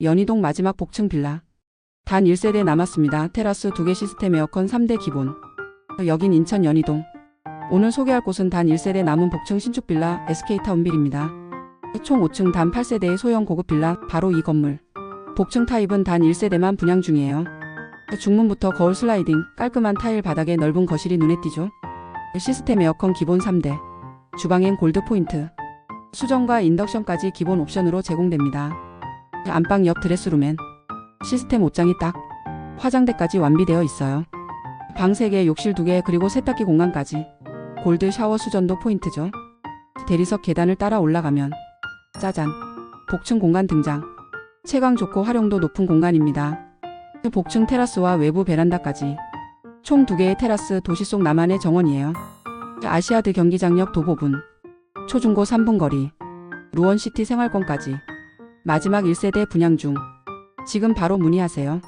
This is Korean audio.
연희동 마지막 복층 빌라. 단 1세대 남았습니다. 테라스 2개 시스템 에어컨 3대 기본. 여긴 인천 연희동. 오늘 소개할 곳은 단 1세대 남은 복층 신축 빌라 SK타운빌입니다. 총 5층 단 8세대의 소형 고급 빌라 바로 이 건물. 복층 타입은 단 1세대만 분양 중이에요. 중문부터 거울 슬라이딩, 깔끔한 타일 바닥에 넓은 거실이 눈에 띄죠. 시스템 에어컨 기본 3대. 주방엔 골드 포인트. 수전과 인덕션까지 기본 옵션으로 제공됩니다. 안방 옆 드레스룸엔 시스템 옷장이 딱 화장대까지 완비되어 있어요. 방 3개, 욕실 2개, 그리고 세탁기 공간까지. 골드 샤워 수전도 포인트죠. 대리석 계단을 따라 올라가면 짜잔. 복층 공간 등장. 채광 좋고 활용도 높은 공간입니다. 복층 테라스와 외부 베란다까지. 총 2개의 테라스 도시 속 나만의 정원이에요. 아시아드 경기장역 도보분. 초중고 3분 거리. 루원시티 생활권까지. 마지막 1세대 분양 중. 지금 바로 문의하세요.